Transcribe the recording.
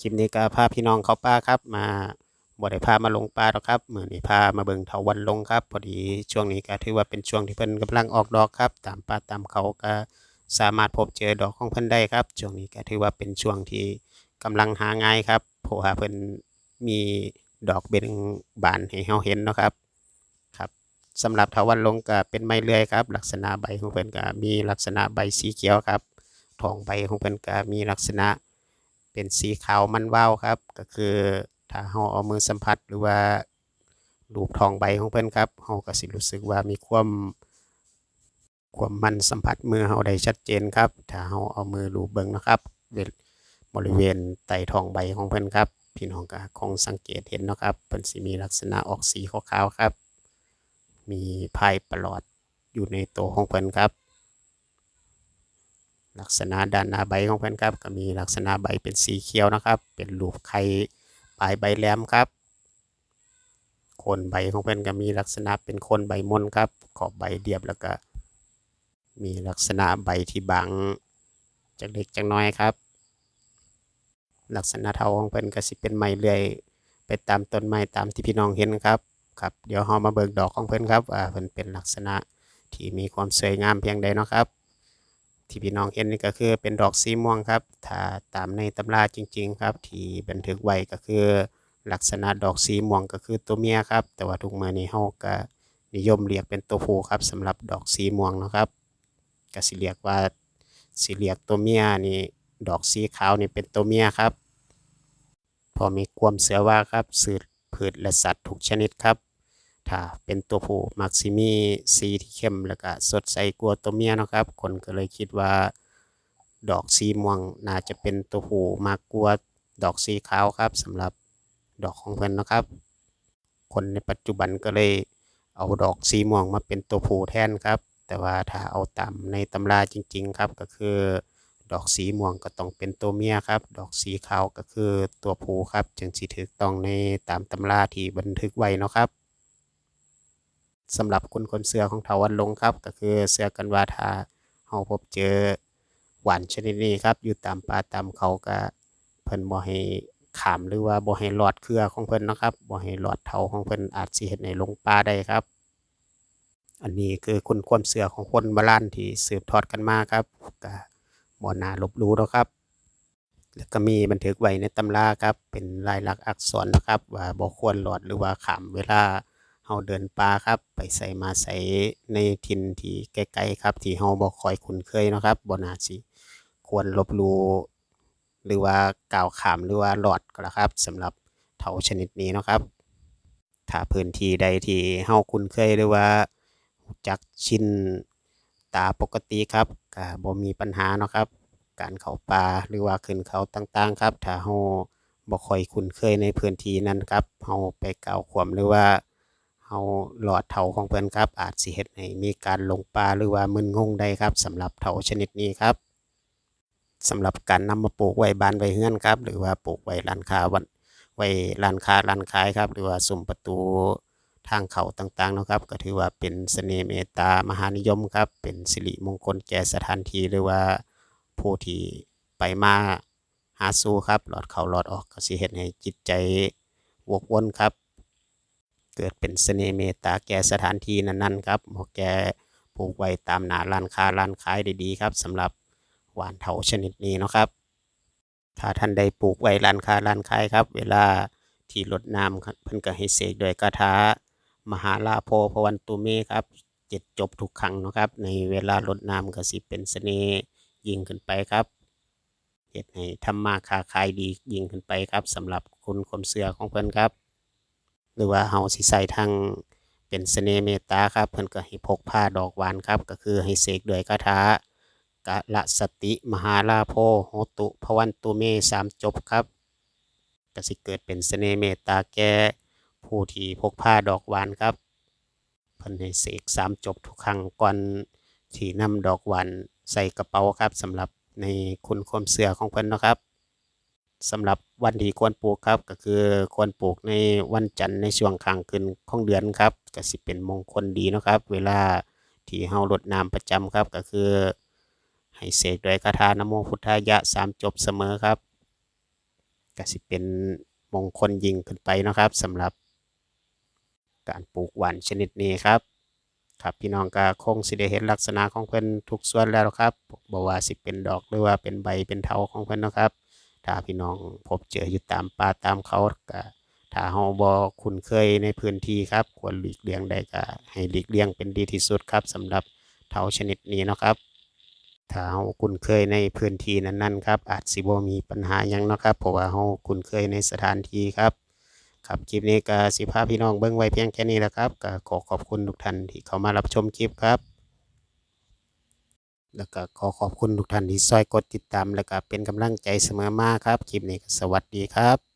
คลิปนี้ก็พาพี่น้องเขาป่าครับ มาบ่ได้พามาลงป่าหรอกครับมื้อนี้พามาเบิ่งเถาวัลย์ลงครับ พอดีช่วงนี้ก็ถือว่าเป็นช่วงที่เพิ่นกำลังออกดอกครับ ตามป่าตามเขาก็สามารถพบเจอดอกของเพิ่นได้ครับ ช่วงนี้ก็ถือว่าเป็นช่วงที่กำลังหาง่ายครับเพราะว่าเพิ่นมีดอกเบ่งบานให้เราเห็นเนาะครับครับสำหรับเถาวัลย์ลงก็เป็นไม้เลื่อยครับ ลักษณะใบของเพิ่นก็มีลักษณะใบสีเขียวครับท้องใบของเพิ่นก็มีลักษณะ เป็นสีขาวมันวาวครับ ก็คือถ้าเราเอามือสัมผัสหรือว่ารูปทองใบของเพิ่นครับเราก็สิรู้สึกว่ามีความความมันสัมผัสมือเราได้ชัดเจนครับ ถ้าเราเอามือลูบเบิ่งนะครับบริเวณใต้ทองใบของเพิ่นครับพี่น้องก็คงสังเกตเห็นนะครับเพิ่นสิมีลักษณะออกสีขาวๆครับ มีพายประหลอดอยู่ในตัวของเพิ่นครับ ลักษณะด้านหน้าใบของเพิ่นครับ ก็มีลักษณะใบเป็นสีเขียวนะครับ เป็นรูปไข่ปลายใบแหลมครับโคนใบของเพิ่นก็มีลักษณะเป็นโคนใบมนครับ ขอบใบเรียบแล้วก็ มีลักษณะใบที่บางจากเล็กจากน้อยครับ ลักษณะเทาของเพิ่นก็สิเป็นไม้เลื่อย ไปตามต้นไม้ตามที่พี่น้องเห็นครับครับ เดี๋ยวเรามาเบิกดอกของเพิ่นครับว่าเพิ่นเป็นลักษณะที่มีความสวยงามเพียงใดเนาะครับ ที่พี่น้องเห็นนี่ก็คือเป็นดอกสีม่วงครับ ถ้าตามในตำราจริง ๆ ครับ ที่บันทึกไว้ก็คือ ลักษณะดอกสีม่วงก็คือตัวเมียครับ แต่ว่าทุกมื้อนี้เฮาก็นิยมเรียกเป็นตัวผู้ครับสำหรับดอกสีม่วงนะครับก็สิเรียกว่าสิเรียกตัวเมียนี่ดอกสีขาวนี่เป็นตัวเมียครับ พอมีความเสือว่าครับสืบพืชและสัตว์ทุกชนิดครับ ถ้าเป็นตัวผู้มักสิมีสีที่เข้มแล้วก็สดใสกว่าตัวเมียนะครับ คนก็เลยคิดว่า ดอกสีม่วงน่าจะเป็นตัวผู้มากกว่าดอกสีขาวครับสำหรับดอกของเพิ่นนะครับ คนในปัจจุบันก็เลยเอาดอกสีม่วงมาเป็นตัวผู้แทนครับ แต่ว่าถ้าเอาตามในตำราจริง ๆ ครับก็คือดอกสีม่วงก็ต้องเป็นตัวเมียครับ ดอกสีขาวก็คือตัวผู้ครับ จึงสิถูกต้องในตามตำราที่บันทึกไว้นะครับ สำหรับคนคนเสือของเถาวัลย์ลงครับ ก็คือเสือกันว่าถ้าเฮาพบเจอหวานชนิดนี้ครับ อยู่ตามป่าตามเขาก็เพิ่นบ่ให้ขามหรือว่าบ่ให้หลอดเครือของเพิ่นนะครับบ่ให้หลอดเถาของเพิ่นอาจสิเฮ็ดให้ลงป่าได้ครับ อันนี้คือคุณความเชื่อของคนโบราณที่สืบทอดกันมาครับก็บ่น่าลบหลู่ดอกครับแล้วก็มีบันทึกไว้ในตำราครับ เป็นลายลักษณ์อักษรนะครับ ว่าบ่ควรลอดหรือว่าขามเวลา เฮาเดินป่าครับ ไปไสมาไสในถิ่นที่ไกลๆครับ ที่เฮาบ่ค่อยคุ้นเคยเนาะครับบ่น่าสิควรลบลูหรือว่าก้าวขามหรือว่าหลอดก็แล่ะครับสำหรับเถาชนิดนี้เนาะครับ ถ้าพื้นที่ใดที่เฮาคุ้นเคยหรือว่าจักชินตาปกติครับก็บ่มีปัญหาเนาะครับ การเขาป่าหรือว่าขึ้นเขาต่างๆ ครับ ถ้าเฮาบ่ค่อยคุ้นเคยในพื้นที่นั้นครับเฮาไปก้าวขวมหรือว่า เฮาหลอดเถาของเพิ่นครับ อาจสิเฮ็ดให้มีการหลงป่าหรือว่ามึนงงได้ครับสำหรับเถาชนิดนี้ครับสำหรับการนำมาปลูกไว้บ้านไว้เรือนครับ หรือว่าปลูกไว้ร้านค้าวันไว้ร้านค้าร้านขายครับ หรือว่าซุ้มประตูทางเขาต่างๆนะครับ ก็ถือว่าเป็นเสน่ห์เมตตามหานิยมครับ เป็นสิริมงคลแก่สถานที่หรือว่าผู้ที่ไปมาหาสู่ครับ หลอดเข้าลอดออกก็สิเฮ็ดให้จิตใจวกวนครับ เกิดเป็นเสน่ห์เมตตาแก่สถานที่นั้นๆครับหมาะแก่ปลูกไว้ตามหนาร้านค้าร้านขายได้ดีครับสำหรับหวานเถาชนิดนี้นะครับถ้าท่านใดปลูกไว้ร้านค้าร้านขายครับ เวลาที่รดน้ำครับเพิ่นก็ให้เสกด้วยคาถามหาลาโภพวันตุเมครับเจ็ดจบทุกครั้งนะครับ ในเวลารดน้ำก็สิเป็นเสน่ห์ยิ่งขึ้นไปครับเฮ็ดให้ทำมาค้าขายดียิ่งขึ้นไปครับสำหรับคุณความเชื่อของเพิ่นครับ หรือว่าเฮาสิใส่ทางเป็นเสน่ห์เมตตาครับเพิ่นก็ให้พกผ้าดอกหวานครับ ก็คือให้เสกด้วยคาถากะละสติมหาลาโภโหตุภวันตุเมสามจบครับก็สิเกิดเป็นเสน่ห์เมตตาแก่ผู้ที่พกผ้าดอกหวานครับเพิ่นให้เสกสามจบทุกครั้งก่อนที่นำดอกหวานใส่กระเป๋าครับสำหรับในคุณความเชื่อของเพิ่นนะครับ สำหรับวันที่ควรปลูกครับก็คือควรปลูกในวันจันทร์ในช่วงข้างขึ้นของเดือนครับก็สิเป็นมงคลดีนะครับ เวลาที่เฮารดน้ำประจำครับก็คือ ให้เสกด้วยคาถานโมพุทธายะสามจบเสมอครับก็สิเป็นมงคลยิ่งขึ้นไปนะครับสำหรับการปลูกหวานชนิดนี้ครับ ครับพี่น้องก็คงสิได้เห็นลักษณะของเพิ่นทุกส่วนแล้วครับบ่ว่าสิเป็นดอกหรือว่าเป็นใบเป็นเถาของเพิ่นนะครับ ถ้าพี่น้องพบเจออยู่ตามป่าตามเขาก็ถ้าเฮาบ่คุ้นเคยในพื้นที่ครับ ควรหลีกเลี่ยงได้ก็ให้หลีกเลี่ยงเป็นดีที่สุดครับสำหรับเถาชนิดนี้เนาะครับถ้าเฮาคุ้นเคยในพื้นที่นั้นๆครับอาจสิบ่มีปัญหาหยังเนาะครับเพราะว่าเฮาคุ้นเคยในสถานที่ครับ ครับคลิปนี้ก็สิพาพี่น้องเบิ่งไว้เพียงแค่นี้แหละครับก็ขอขอบคุณทุกท่านที่เข้ามารับชมคลิปครับ แล้วก็ขอขอบคุณทุกท่านที่ซอยกดติดตาม แล้วก็เป็นกำลังใจเสมอมาครับ คลิปนี้ก็สวัสดีครับ